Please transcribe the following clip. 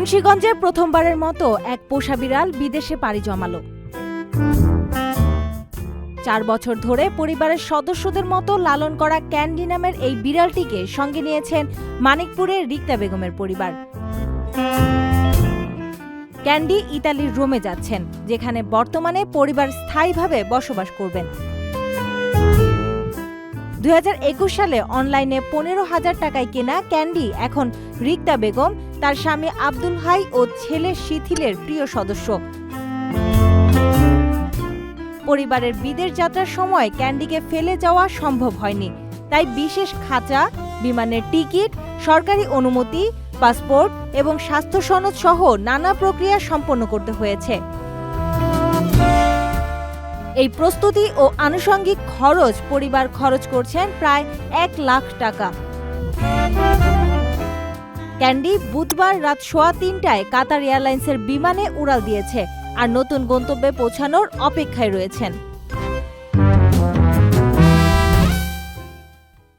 মুন্সীগঞ্জে প্রথমবারের মতো এক পোষা বিড়াল বিদেশে পাড়ি জমালো। চার বছর ধরে পরিবারের সদস্যদের মতো লালন করা ক্যান্ডি নামের এই বিড়ালটিকে সঙ্গে নিয়েছেন মানিকপুরের রিক্তা বেগমের পরিবার। ক্যান্ডি ইতালির রোমে যাচ্ছেন, যেখানে বর্তমানে পরিবার স্থায়ীভাবে বসবাস করবেন। দু হাজার একুশ সালে অনলাইনে পনেরো হাজার টাকায় কেনা ক্যান্ডি এখন রিক্তা বেগম তার স্বামী আব্দুল হাই ও ছেলে শিথিলের প্রিয় সদস্য। পরিবারের বিদেশ যাত্রার সময় ক্যান্ডিকে ফেলে যাওয়া সম্ভব হয়নি। তাই বিশেষ খাঁচা, বিমানের টিকিট, সরকারি অনুমতি, পাসপোর্ট এবং স্বাস্থ্য সনদ সহ নানা প্রক্রিয়া সম্পন্ন করতে হয়েছে। এই প্রস্তুতি ও আনুষঙ্গিক খরচ পরিবার খরচ করছেন প্রায় এক লাখ টাকা। ক্যান্ডি বুধবার রাত সোয়া তিনটায় কাতার এয়ারলাইন্সের বিমানে উড়াল দিয়েছে আর নতুন গন্তব্যে পৌঁছানোর অপেক্ষায় রয়েছেন।